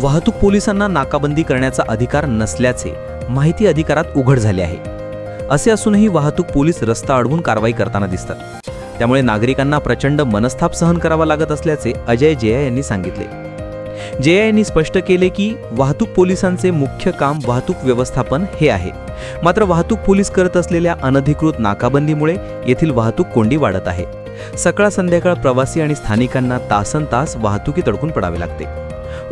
वाहतूक पोलिसांना नाकाबंदी करण्याचा अधिकार नसल्याचे माहिती अधिकारात उघड झाले आहे. असे असूनही वाहतूक पोलीस रस्ता अडवून कारवाई करताना दिसतात. त्यामुळे नागरिकांना प्रचंड मनस्ताप सहन करावा लागत असल्याचे अजय जया यांनी सांगितले. जया यांनी स्पष्ट केले की वाहतूक पोलिसांचे मुख्य काम वाहतूक व्यवस्थापन हे आहे. मात्र वाहतूक पोलीस करत असलेल्या अनधिकृत नाकाबंदीमुळे येथील वाहतूक कोंडी वाढत आहे. सकाळ संध्याकाळ प्रवासी आणि स्थानिकांना तासन तास वाहतुकीत अडकून पडावे लागते.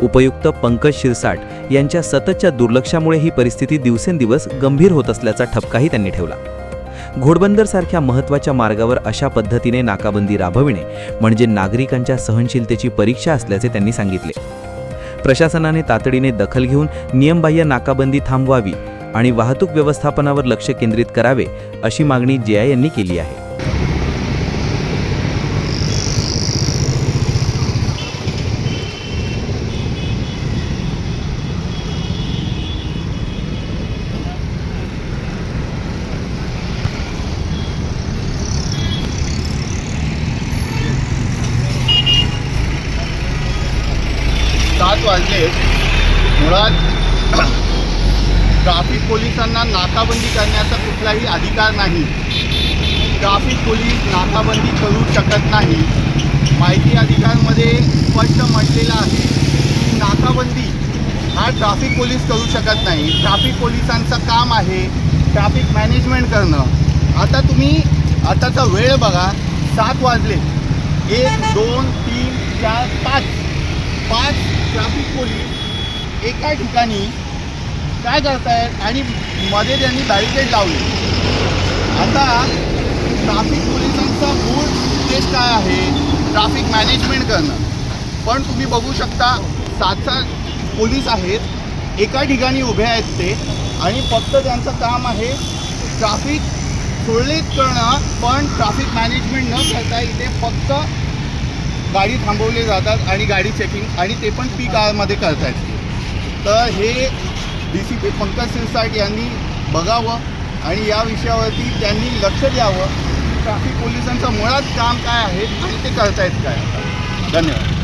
उपयुक्त पंकज शिरसाट यांच्या सततच्या दुर्लक्षामुळे ही परिस्थिती दिवसेंदिवस गंभीर होत असल्याचा ठपकाही त्यांनी ठेवला. घोडबंदरसारख्या महत्त्वाच्या मार्गावर अशा पद्धतीने नाकाबंदी राबविणे म्हणजे नागरिकांच्या सहनशीलतेची परीक्षा असल्याचे त्यांनी सांगितले. प्रशासनाने तातडीने दखल घेऊन नियमबाह्य नाकाबंदी थांबवावी आणि वाहतूक व्यवस्थापनावर लक्ष केंद्रित करावे अशी मागणी जेआ यांनी केली आहे. सात वाजले. मुळात ट्राफिक पोलिसांना नाकाबंदी करण्याचा कुठलाही अधिकार नाही. ट्राफिक पोलीस नाकाबंदी करू शकत नाही. माहिती अधिकारमध्ये स्पष्ट म्हटलेलं आहे की नाकाबंदी हा ट्राफिक पोलीस करू शकत नाही. ट्राफिक पोलिसांचं काम आहे ट्राफिक मॅनेजमेंट करणं. आता तुम्ही आताचा वेळ बघा सात वाजले. एक दोन तीन चार पाच. पाच ट्राफिक पोलीस एका ठिकाणी काय करतायत? आणि मध्ये त्यांनी बॅरिकेड लावली. आता ट्राफिक पोलिसांचा मूळ उद्देश काय आहे? ट्राफिक मॅनेजमेंट करणं. पण तुम्ही बघू शकता सात सात पोलीस आहेत एका ठिकाणी उभे आहेत ते आणि फक्त त्यांचं काम आहे ट्राफिक सुरळीत करणं पण ट्राफिक मॅनेजमेंट न करता इथे फक्त गाडी थांबवले जातात आणि गाडी चेकिंग आणि ते पण पीक आरमध्ये करतायत. तर हे D C P Pankaj Sirsat यांनी बघावं आणि या विषयावरती त्यांनी लक्ष द्यावं. ट्रॅफिक पोलिसांचं मुळात काम काय आहे आणि ते करतायत काय? धन्यवाद.